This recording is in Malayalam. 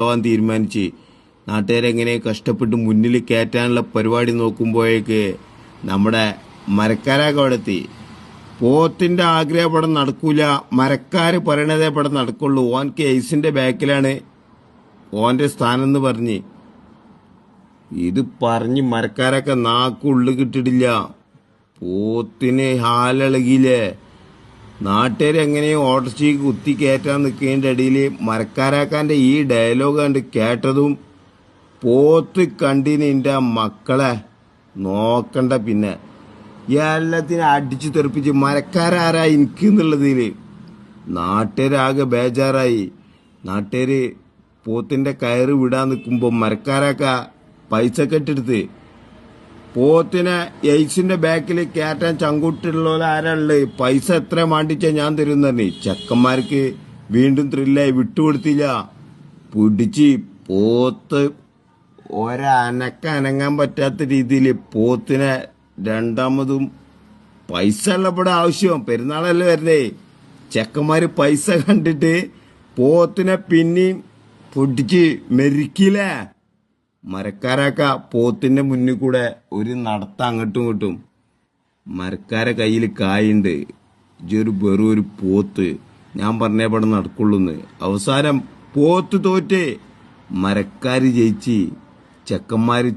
പോവാൻ തീരുമാനിച്ച്. നാട്ടുകാരെങ്ങനെ കഷ്ടപ്പെട്ട് മുന്നിൽ കയറ്റാനുള്ള പരിപാടി നോക്കുമ്പോഴേക്ക് നമ്മുടെ മരക്കാരൊക്കെ അവിടെ എത്തി പോത്തിന്റെ ആഗ്രഹം ഇവിടെ നടക്കൂല. മരക്കാർ പറയണതേ പടം നടക്കുള്ളൂ. ഓൻ കേസിന്റെ ബാക്കിലാണ്. ഓന്റെ സ്ഥാനം എന്ന് പറഞ്ഞ്. ഇത് പറഞ്ഞ് മരക്കാരൊക്കെ നാക്കുള്ളിൽ കിട്ടിയിട്ടില്ല. പോത്തിന് ഹാലിളകിയില്ലേ? നാട്ടുകാർ എങ്ങനെയും ഓട്ടർച്ചയ്ക്ക് കുത്തി കയറ്റാൻ നിൽക്കുന്നതിന്റെ ഇടയിൽ മരക്കാരാക്കാന്റെ ഈ ഡയലോഗ് കണ്ട് കേട്ടതും പോത്ത് കണ്ടിന് എന്റെ മക്കളെ നോക്കണ്ട പിന്നെ. എല്ലാത്തിനും അടിച്ചു തെറിപ്പിച്ച് മരക്കാരാരാ എനിക്ക് എന്നുള്ളതിൽ നാട്ടുകാരാകെ ബേജാറായി. നാട്ടുകാർ പോത്തിന്റെ കയറ് വിടാൻ നിൽക്കുമ്പോൾ മരക്കാരാക്ക പൈസ കെട്ടെടുത്ത് പോത്തിനെ എയ്സിന്റെ ബാക്കിൽ കയറ്റാൻ ചങ്കൂട്ടുള്ള ആരാൾ പൈസ എത്ര മാണ്ടിച്ച ഞാൻ തരുന്നേ ചെക്കന്മാർക്ക് വീണ്ടും ത്രില്ലായി വിട്ടുകൊടുത്തില്ല. പിടിച്ച് പോത്ത് ഒരനക്ക അനങ്ങാൻ പറ്റാത്ത രീതിയിൽ പോത്തിനെ രണ്ടാമതും പൈസ ഉള്ളപ്പോടെ ആവശ്യം. പെരുന്നാളല്ലേ വരുന്നേ. ചെക്കന്മാര് പൈസ കണ്ടിട്ട് പോത്തിനെ പിന്നെയും പൊടിച്ച് മെരിക്കില്ലേ മരക്കാരാക്ക പോത്തിന്റെ മുന്നിൽ കൂടെ ഒരു നടത്ത അങ്ങോട്ടും ഇങ്ങോട്ടും. മരക്കാരെ കയ്യിൽ കായുണ്ട്. ഇജൊരു വെറും ഒരു പോത്ത്. ഞാൻ പറഞ്ഞേ ഇവിടെ നടക്കുള്ളൂന്ന്. അവസാനം പോത്ത് തോറ്റ് മരക്കാർ ജയിച്ച് ചെക്കന്മാര്